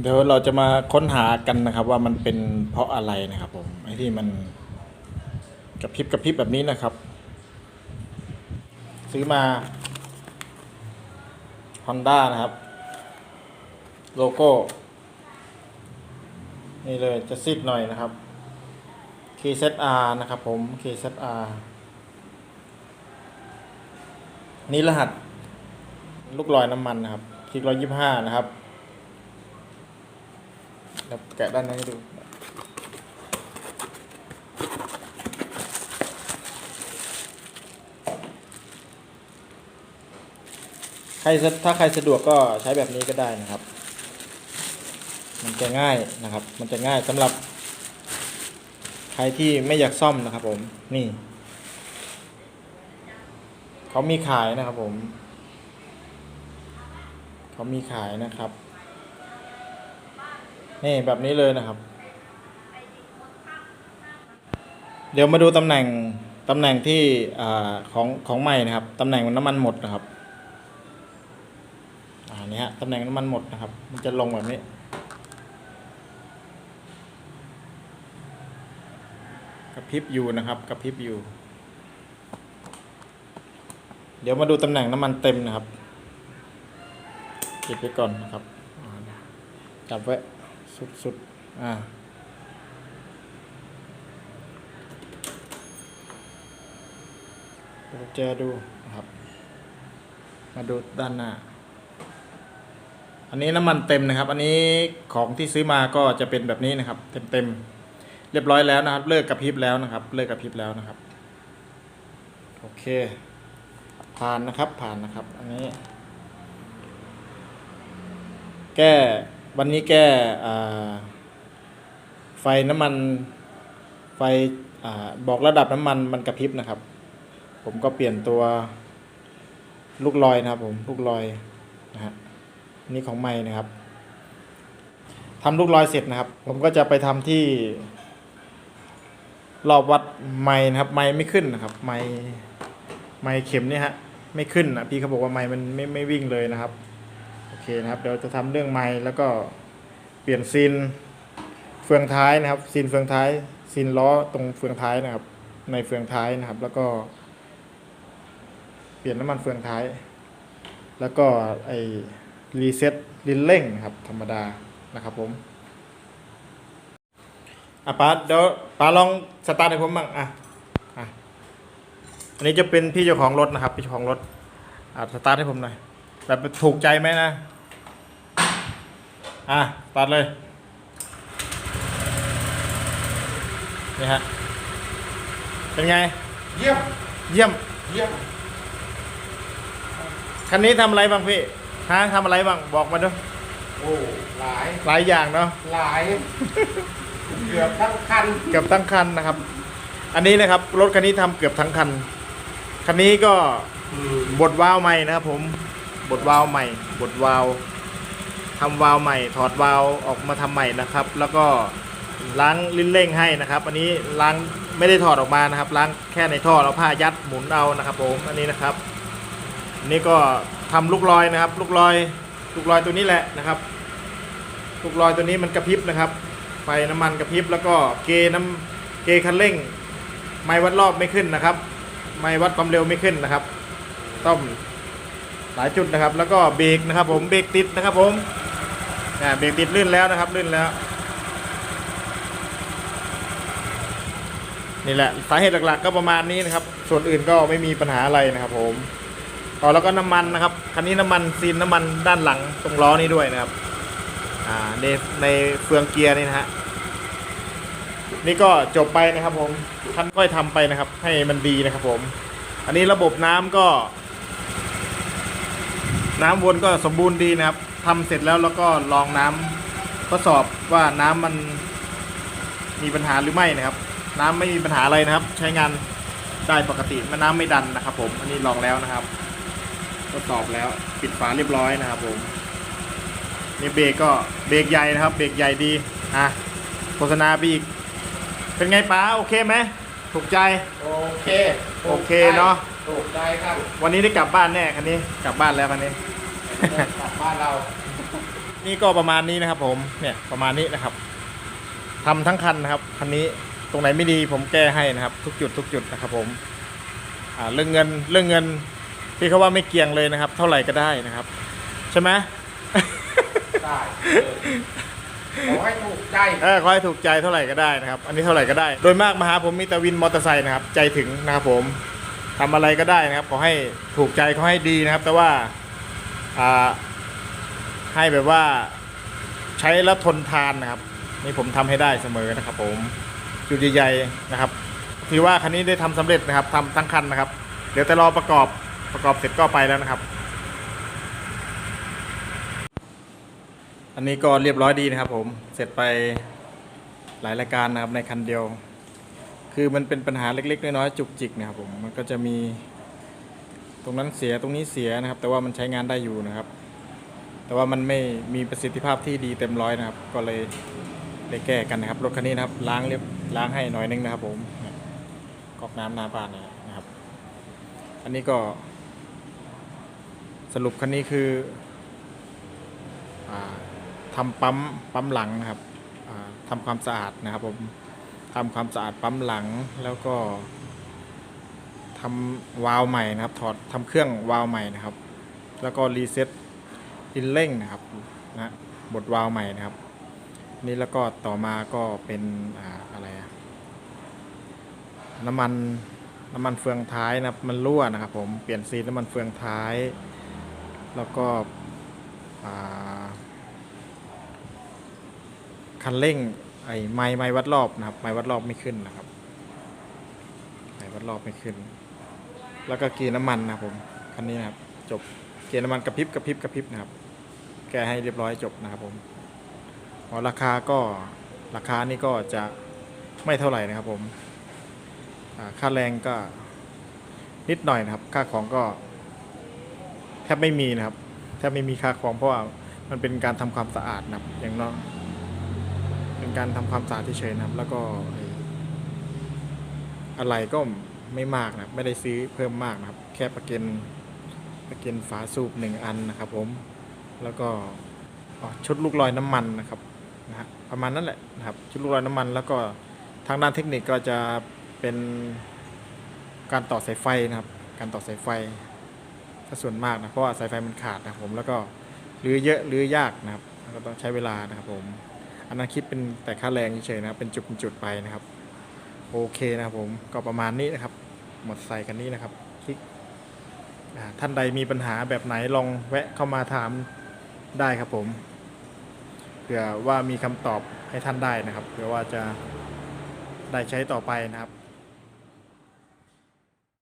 เดี๋ยวเราจะมาค้นหากันนะครับ ว่ามันเป็นเพราะอะไรนะครับ ผมไอ้ที่มันกระพริบกระพริบแบบนี้นะครับ ซื้อมา Honda นะครับ โลโก้ นี่เลยจะซิดหน่อยนะครับ KZR นะครับผม KZR นี่รหัส ลูกลอยน้ำมันนะครับคลิกร้อยยี่ห้านะครับ เดี๋ยวแกะด้านในให้ดูใครถ้าใครสะดวกก็ใช้แบบนี้ก็ได้นะครับ มันจะง่ายนะครับ มันจะง่ายสำหรับ ใครที่ไม่อยากซ่อมนะครับ ผม นี่เขามีขายนะครับผม เขามีขายนะครับ นี่แบบนี้เลยนะครับ เดี๋ยวมาดูตำแหน่งตำแหน่งที่อของของใหม่นะครับตำแหน่งน้ำมันหมดนะครับอ่านี่ฮะตำแหน่งน้ำมันหมดนะครับ มันจะลงแบบนี้กระพริบอยู่นะครับกระพริบอยู่ เดี๋ยวมาดูตำแหน่งน้ำมันเต็มนะครับปิดไปก่อนนะครับจับไว้ สุดๆอ่าเดี๋ยวจดูนะครับ มาดูด้านหน้า อันนี้น้ำมันเต็มนะครับ อันนี้ของที่ซื้อมาก็จะเป็นแบบนี้นะครับ เต็มๆเรียบร้อยแล้วนะครับ เลิกกระพริบแล้วนะครับ เลิกกระพริบแล้วนะครับ โอเค ผ่านนะครับผ่านนะครับ อันนี้ แก้ วันนี้แก้ไฟน้ำมันไฟอบอกระดับน้ำมันมันกระพริบนะครับ ผมก็เปลี่ยนตัวลูกลอยนะครับผมลูกลอยนะฮะนี่ของใหม่นะครับทำลูกลอยเสร็จนะครับ ผมก็จะไปทำที่ รอบวัดไม้นะครับ ไม้ไม่ขึ้นนะครับ ไม้ไม้เข็มเนี่ยฮะไม่ขึ้นนะพี่เขาบอกว่าไม้มันไม่ไม่วิ่งเลยนะครับ เคนะครับเดี๋ยวจะทำเรื่องไม้แล้วก็เปลี่ยนซีนเฟืองท้ายนะครับซีนเฟืองท้ายซีนล้อตรงเฟืองท้ายนะครับ ในเฟืองท้ายนะครับ แล้วก็ เปลี่ยนน้ำมันเฟืองท้าย แล้วก็ไอรีเซ็ตลินเร่งนะครับธรรมดานะครับผมอะป้าเดี๋ยวป้าลองสตาร์ทให้ผมบ้างอะอะอันนี้จะเป็นพี่เจ้าของรถนะครับพี่เจ้าของรถอะสตาร์ทให้ผมหน่อยแบบถูกใจไหมนะ อะสตาร์ทเลย นี่ฮะ เป็นไง เยี่ยม เยี่ยม เยี่ยม คันนี้ทำอะไรบ้างพี่ฮะทำอะไรบ้าง บอกมาด้วยโอ้ หลาย หลายอย่างเนาะ หลาย เกือบทั้งคัน เกือบทั้งคันนะครับ อันนี้นะครับ รถคันนี้ทำเกือบทั้งคัน คันนี้ก็อืมบดวาล์วใหม่นะครับผม บดวาล์วใหม่ บดวาล์ว ทำวาล์วใหม่ ถอดวาล์วออกมาทำใหม่นะครับ แล้วก็ล้างลิ้นเร่งให้นะครับ อันนี้ล้างไม่ได้ถอดออกมานะครับ ล้างแค่ในท่อเราผ้ายัดหมุนเอานะครับ ผมอันนี้นะครับอันนี้ก็ทำลูกลอยนะครับ ลูกลอย ลูกลอยตัวนี้แหละนะครับ ลูกลอยตัวนี้มันกระพริบนะครับ ไฟน้ำมันกระพริบแล้วก็เกน้ำเกคันเร่ง ไม่วัดรอบไม่ขึ้นนะครับ ไม่วัดความเร็วไม่ขึ้นนะครับ ต้องหลายจุดนะครับ แล้วก็เบรกนะครับ ผมเบรกติดนะครับผม อ่าเบรกติดลื่นแล้วนะครับลื่นแล้ว นี่แหละสาเหตุหลักๆ ก็ประมาณนี้นะครับ ส่วนอื่นก็ไม่มีปัญหาอะไรนะครับ ผมต่อแล้วก็น้ำมันนะครับคันนี้น้ำมันซีนน้ำมันด้านหลังตรงล้อนี้ด้วยนะครับอ่าในในเฟืองเกียร์นี่นะฮะนี่ก็จบไปนะครับผมท่านก็ทำไปนะครับ ให้มันดีนะครับ ผม อันนี้ระบบน้ำก็ น้ำวนก็สมบูรณ์ดีนะครับ ทำเสร็จแล้วแล้วก็ลองน้ำทดสอบว่าน้ำมันมีปัญหาหรือไม่นะครับ น้ำไม่มีปัญหาอะไรนะครับ ใช้งานได้ปกติมันน้ำไม่ดันนะครับ ผมอันนี้ลองแล้วนะครับ ทดสอบแล้วปิดฝาเรียบร้อยนะครับ ผมนี่เบรกก็เบรกใหญ่นะครับ เบรกใหญ่ดีอะโฆษณาไปอีก เป็นไงป้าโอเคไหมถูกใจโอเคโอเคเนอะถูกใจครับ วันนี้ได้กลับบ้านแน่คันนี้กลับบ้านแล้วคันนี้ กลับบ้านเรา นี่ก็ประมาณนี้นะครับ ผม เนี่ยประมาณนี้นะครับทำทั้งคันนะครับ คันนี้ตรงไหนไม่ดีผมแก้ให้นะครับ ทุกจุดทุกจุดนะครับ ผม อ่าเรื่องเงินเรื่องเงินพี่เขาว่าไม่เกี่ยงเลยนะครับ เท่าไหร่ก็ได้นะครับ ใช่ไหมได้เออขอให้ถูกใจเออขอให้ถูกใจเท่าไหร่ก็ได้นะครับ อันนี้เท่าไหร่ก็ได้ โดยมากมาหาผมมีแต่วินมอเตอร์ไซค์นะครับ ใจถึงนะครับผมทำอะไรก็ได้นะครับ ขอให้ถูกใจขอให้ดีนะครับ แต่ว่าอ่า ให้แบบว่าใช้แล้วทนทานนะครับ นี่ผมทำให้ได้เสมอนะครับ ผมจุดใหญ่ๆนะครับถือว่าคันนี้ได้ทำสำเร็จนะครับทำทั้งคันนะครับ เดี๋ยวแต่รอประกอบประกอบเสร็จก็ไปแล้วนะครับ อันนี้ก็เรียบร้อยดีนะครับ ผมเสร็จไปหลายรายการนะครับในคันเดียว คือมันเป็นปัญหาเล็ก ๆ น้อยๆจุกจิกนะครับผมมันก็จะมี ตรงนั้นเสียตรงนี้เสียนะครับ แต่ว่ามันใช้งานได้อยู่นะครับ แต่ว่ามันไม่มีประสิทธิภาพที่ดีเต็มร้อยนะครับ ก็เลยได้แก้กันนะครับรถคันนี้นะครับล้างเรียบล้างให้หน่อยนึงนะครับ ผมก๊อกน้ำหน้าบ้านเนี่ยนะครับ อันนี้ก็สรุปคันนี้คืออ่าทำปั๊มปั๊มหลังนะครับอ่าทำความสะอาดนะครับผมทำความสะอาดปั๊มหลังแล้วก็ ทำวาล์วใหม่นะครับ ถอดทำเครื่องวาล์วใหม่นะครับ แล้วก็รีเซ็ตอินเร่งนะครับนะบดวาล์วใหม่นะครับ นี่แล้วก็ต่อมาก็เป็นอ่าอะไรอะน้ำมันน้ำมันเฟืองท้ายนะครับ มันรั่วนะครับ ผมเปลี่ยนซีนน้ำมันเฟืองท้าย แล้วก็คันเร่งไอ้ไม้ไม้วัดรอบนะครับไม้วัดรอบไม่ขึ้นนะครับไม้วัดรอบไม่ขึ้น แล้วก็เกียร์น้ำมันนะครับผมคันนี้นะครับจบเกียร์น้ำมันกระพริบกระพริบกระพริบนะครับ แก้ให้เรียบร้อยจบนะครับผมอ๋อราคาก็ราคานี่ก็จะไม่เท่าไหร่นะครับผมค่าแรงก็นิดหน่อยนะครับ ค่าของก็แทบไม่มีนะครับแทบไม่มีค่าของเพราะว่ามันเป็นการทำความสะอาดนะครับอย่างน้อยเป็นการทำความสะอาดเฉยนะครับ แล้วก็อะไรก็ ไม่มากนะไม่ได้ซื้อเพิ่มมากนะครับ แค่ประเก็นประเก็นฝาสูบหนึ่งอันนะครับ ผมแล้วก็ชุดลูกลอยน้ำมันนะครับนะฮะประมาณนั้นแหละนะครับ ชุดลูกลอยน้ำมัน แล้วก็ทางด้านเทคนิคก็จะเป็นการต่อสายไฟนะครับ การต่อสายไฟถ้าส่วนมากนะเพราะว่าสายไฟมันขาดนะครับผมแล้วก็รื้อเยอะรื้อยากนะครับก็ต้องใช้เวลานะครับผมอันนั้นคิดเป็นแต่ค่าแรงเฉยๆนะครับเป็นจุดเป็นจุดไปนะครับ โอเคนะครับผมก็ประมาณนี้นะครับ หมดใส่กันนี้นะครับคลิกท่านใดมีปัญหาแบบไหนลองแวะเข้ามาถามได้ครับผมเผื่อว่ามีคำตอบให้ท่านได้นะครับเผื่อว่าจะได้ใช้ต่อไปนะครับ